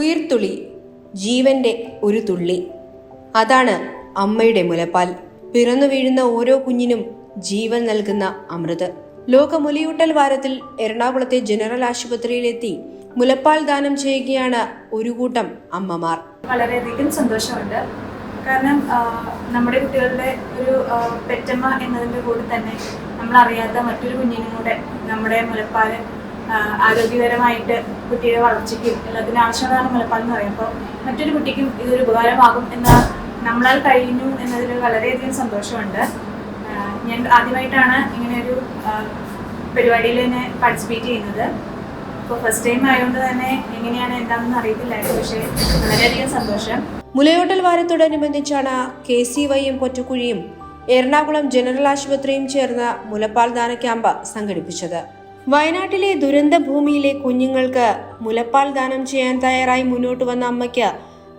ഉയിർത്തുളി ജീവന്റെ ഒരു തുള്ളി. അതാണ് അമ്മയുടെ മുലപ്പാൽ. പിറന്നു വീഴുന്ന ഓരോ കുഞ്ഞിനും ജീവൻ നൽകുന്ന അമൃത്. ലോക മുലയൂട്ടൽ വാരത്തിൽ എറണാകുളത്തെ ജനറൽ ആശുപത്രിയിലെത്തി മുലപ്പാൽ ദാനം ചെയ്യുകയാണ് ഒരു കൂട്ടം അമ്മമാർ. വളരെയധികം സന്തോഷമുണ്ട്. കാരണം നമ്മുടെ കുട്ടികളുടെ ഒരു പെറ്റമ്മ എന്നതിന്റെ കൂടെ തന്നെ നമ്മളറിയാത്ത മറ്റൊരു കുഞ്ഞിനും കൂടെ നമ്മുടെ മുലപ്പാൽ ആരോഗ്യകരമായിട്ട് കുട്ടിയുടെ വളർച്ചയ്ക്കും എല്ലാത്തിനും ആവശ്യമുള്ളതാണ് മുലപ്പാൽ എന്ന് പറയുമ്പോൾ മറ്റൊരു കുട്ടിക്കും ഇതൊരു ഉപകാരമാകും എന്ന നമ്മളാൽ കഴിഞ്ഞു എന്നതിൽ വളരെയധികം സന്തോഷമുണ്ട്. ഞാൻ ആദ്യമായിട്ടാണ് ഇങ്ങനെയൊരു ഒരു പരിപാടിയിൽ തന്നെ പാർട്ടിസിപ്പേറ്റ് ചെയ്യുന്നത്. അപ്പോൾ ഫസ്റ്റ് ടൈം ആയതുകൊണ്ട് തന്നെ എങ്ങനെയാണ് എന്താണെന്ന് അറിയത്തില്ലായിരുന്നു പക്ഷേ വളരെയധികം സന്തോഷം. മുലയോട്ടൽ വാരത്തോടനുബന്ധിച്ചാണ് കെ സി വൈയും പൊറ്റക്കുഴിയും എറണാകുളം ജനറൽ ആശുപത്രിയും ചേർന്ന മുലപ്പാൽ ദാന ക്യാമ്പ് സംഘടിപ്പിച്ചത്. വയനാട്ടിലെ ദുരന്ത ഭൂമിയിലെ കുഞ്ഞുങ്ങൾക്ക് മുലപ്പാൽ ദാനം ചെയ്യാൻ തയ്യാറായി മുന്നോട്ട് വന്ന അമ്മയ്ക്ക്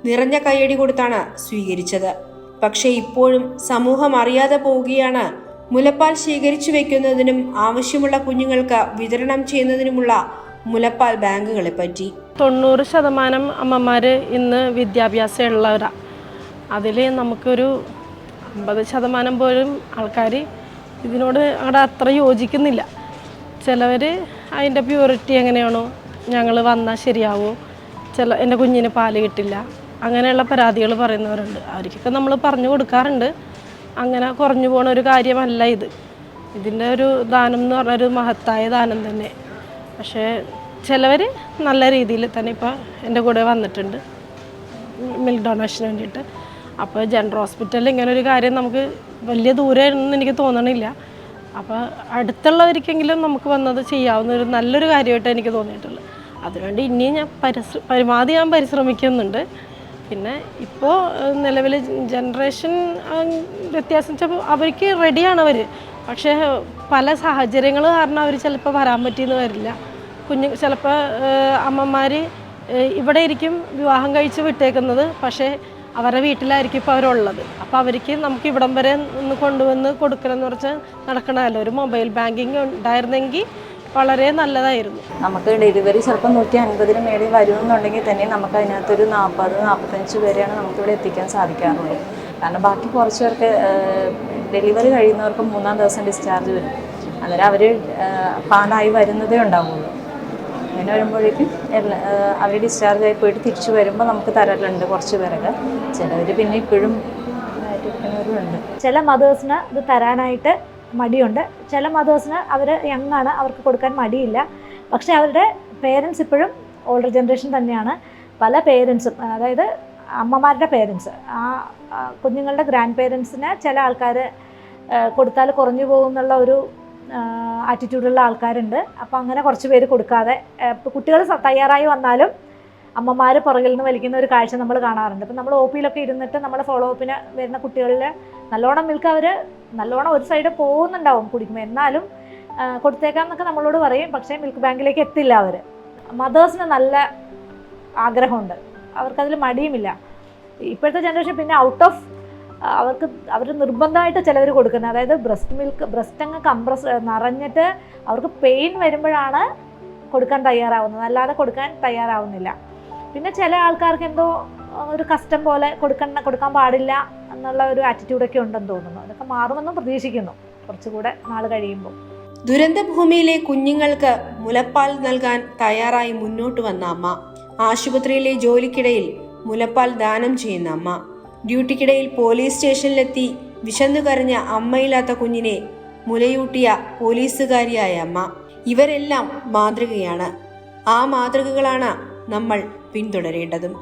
നിറഞ്ഞ കയ്യടി കൊടുത്താണ് സ്വീകരിച്ചത്. പക്ഷേ ഇപ്പോഴും സമൂഹം അറിയാതെ പോവുകയാണ്. മുലപ്പാൽ ശേഖരിച്ചു വെക്കുന്നതിനും ആവശ്യമുള്ള കുഞ്ഞുങ്ങൾക്ക് വിതരണം ചെയ്യുന്നതിനുമുള്ള മുലപ്പാൽ ബാങ്കുകളെ പറ്റി. തൊണ്ണൂറ് ശതമാനം അമ്മമാർ ഇന്ന് വിദ്യാഭ്യാസമുള്ളവരാണ് അതിൽ നമുക്കൊരു അമ്പത് ശതമാനം പോലും ആൾക്കാർ ഇതിനോട് അവിടെ അത്ര യോജിക്കുന്നില്ല. ചിലവർ അതിന്റെ പ്യൂരിറ്റി എങ്ങനെയാണോ ഞങ്ങൾ വന്നാൽ ശരിയാവോ. ചില എന്റെ കുഞ്ഞിന് പാൽ കിട്ടില്ല. അങ്ങനെയുള്ള പരാതികൾ പറയുന്നവരുണ്ട്. അവർക്കൊക്കെ നമ്മൾ പറഞ്ഞു കൊടുക്കാറുണ്ട്. അങ്ങനെ കുറഞ്ഞു പോണ ഒരു കാര്യമല്ല ഇത്. ഇതിന്റെ ഒരു ദാനം എന്ന് പറഞ്ഞൊരു മഹത്തായ ദാനം തന്നെ. പക്ഷേ ചിലവർ നല്ല രീതിയിൽ തന്നെ ഇപ്പോൾ എന്റെ കൂടെ വന്നിട്ടുണ്ട്. മിൽക്ക് ഡൊണേഷന് വേണ്ടിയിട്ട്. അപ്പോൾ ജനറൽ ഹോസ്പിറ്റലിൽ ഇങ്ങനെ ഒരു കാര്യം നമുക്ക് വലിയ ദൂരമാണെന്ന് എനിക്ക് തോന്നണില്ല. അപ്പോൾ അടുത്തുള്ളവർക്കെങ്കിലും നമുക്ക് വന്നത് ചെയ്യാവുന്ന ഒരു നല്ലൊരു കാര്യമായിട്ട് എനിക്ക് തോന്നിയിട്ടുള്ളത്. അതുകൊണ്ട് ഇനിയും ഞാൻ പരിശ്ര പരമാവധി ഞാൻ പരിശ്രമിക്കുന്നുണ്ട്. പിന്നെ ഇപ്പോൾ നിലവിൽ ജനറേഷൻ വ്യത്യാസം അവർക്ക് റെഡിയാണ് അവർ പക്ഷേ പല സാഹചര്യങ്ങൾ കാരണം അവർ ചിലപ്പോൾ വരാൻ പറ്റിയെന്ന് വരില്ല. കുഞ്ഞു ചിലപ്പോൾ അമ്മമാർ ഇവിടെ ഇരിക്കും വിവാഹം കഴിച്ച് വിട്ടേക്കുന്നത്. പക്ഷേ അവരുടെ വീട്ടിലായിരിക്കും ഇപ്പോൾ അവരുള്ളത്. അപ്പോൾ അവർക്ക് നമുക്ക് ഇവിടം വരെ ഒന്ന് കൊണ്ടുവന്ന് കൊടുക്കണമെന്ന് പറഞ്ഞാൽ നടക്കണമല്ലോ ഒരു മൊബൈൽ ബാങ്കിങ് ഉണ്ടായിരുന്നെങ്കിൽ വളരെ നല്ലതായിരുന്നു. നമുക്ക് ഡെലിവറി ചിലപ്പോൾ നൂറ്റി അൻപതിന് മേളിൽ വരുമെന്നുണ്ടെങ്കിൽ തന്നെ നമുക്ക് അതിനകത്തൊരു നാൽപ്പത് നാൽപ്പത്തഞ്ച് പേരെയാണ് നമുക്കിവിടെ എത്തിക്കാൻ സാധിക്കാറുള്ളൂ. കാരണം ബാക്കി കുറച്ച് പേർക്ക് ഡെലിവറി കഴിയുന്നവർക്ക് മൂന്നാം ദിവസം ഡിസ്ചാർജ് വരും. അന്നേരം അവർ പാടായി വരുന്നതേ ഉണ്ടാവുള്ളൂ. അങ്ങനെ വരുമ്പോഴേക്കും അവർ ഡിസ്ചാർജ് ആയി പോയിട്ട് തിരിച്ചു വരുമ്പോൾ നമുക്ക് തരലുണ്ട് കുറച്ച് പേരൊക്കെ. ചിലവർ പിന്നെ ഇപ്പോഴും ഉണ്ട് ചില മദേഴ്സിന് ഇത് തരാനായിട്ട് മടിയുണ്ട്. ചില മദേഴ്സിന് അവർ യങ് ആണ് അവർക്ക് കൊടുക്കാൻ മടിയില്ല. പക്ഷേ അവരുടെ പേരൻസ് ഇപ്പോഴും ഓൾഡർ ജനറേഷൻ തന്നെയാണ്. പല പേരൻസും അതായത് അമ്മമാരുടെ പേരൻസ് ആ കുഞ്ഞുങ്ങളുടെ ഗ്രാൻഡ് പേരൻസിന് ചില ആൾക്കാർ കൊടുത്താൽ കുറഞ്ഞു പോകുന്നുള്ള ഒരു ആറ്റിറ്റ്യൂഡുള്ള ആൾക്കാരുണ്ട്. അപ്പോൾ അങ്ങനെ കുറച്ച് പേര് കൊടുക്കാതെ കുട്ടികൾ തയ്യാറായി വന്നാലും അമ്മമാർ പുറകിൽ നിന്ന് വലിക്കുന്ന ഒരു കാഴ്ച നമ്മൾ കാണാറുണ്ട്. അപ്പം നമ്മൾ ഒ പിയിലൊക്കെ ഇരുന്നിട്ട് നമ്മൾ ഫോളോ അപ്പിന് വരുന്ന കുട്ടികളിൽ നല്ലോണം മിൽക്ക് അവർ നല്ലോണം ഒരു സൈഡ് പോകുന്നുണ്ടാവും കുടിക്കുമ്പോൾ എന്നാലും കൊടുത്തേക്കാം എന്നൊക്കെ നമ്മളോട് പറയും. പക്ഷേ മിൽക്ക് ബാങ്കിലേക്ക് എത്തില്ല അവർ മദേഴ്സിന് നല്ല ആഗ്രഹമുണ്ട്. അവർക്കതിൽ മടിയുമില്ല. ഇപ്പോഴത്തെ ജനറേഷൻ പിന്നെ ഔട്ട് ഓഫ് അവർക്ക് അവർ നിർബന്ധമായിട്ട് ചിലവർ കൊടുക്കുന്നത്. അതായത് ബ്രസ്റ്റ് മിൽക്ക് ബ്രസ്റ്റ് അങ്ങ് കംപ്രസ് നിറഞ്ഞിട്ട് അവർക്ക് പെയിൻ വരുമ്പോഴാണ് കൊടുക്കാൻ തയ്യാറാവുന്നത്. അല്ലാതെ കൊടുക്കാൻ തയ്യാറാവുന്നില്ല. പിന്നെ ചില ആൾക്കാർക്ക് എന്തോ ഒരു കസ്റ്റം പോലെ കൊടുക്കണ്ട കൊടുക്കാൻ പാടില്ല എന്നുള്ള ഒരു ആറ്റിറ്റ്യൂഡൊക്കെ ഉണ്ടെന്ന് തോന്നുന്നു. അതൊക്കെ മാറുമെന്നും പ്രതീക്ഷിക്കുന്നു. കുറച്ചുകൂടെ നാൾ കഴിയുമ്പോൾ. ദുരന്തഭൂമിയിലെ കുഞ്ഞുങ്ങൾക്ക് മുലപ്പാൽ നൽകാൻ തയ്യാറായി മുന്നോട്ട് വന്ന അമ്മ. ആശുപത്രിയിലെ ജോലിക്കിടയിൽ മുലപ്പാൽ ദാനം ചെയ്യുന്ന അമ്മ. ഡ്യൂട്ടിക്കിടയിൽ പോലീസ് സ്റ്റേഷനിലെത്തി വിശന്നു കരഞ്ഞ അമ്മയില്ലാത്ത കുഞ്ഞിനെ മുലയൂട്ടിയ പോലീസുകാരിയായ അമ്മ. ഇവരെല്ലാം മാതൃകയാണ്. ആ മാതൃകകളാണ് നമ്മൾ പിന്തുടരേണ്ടതും.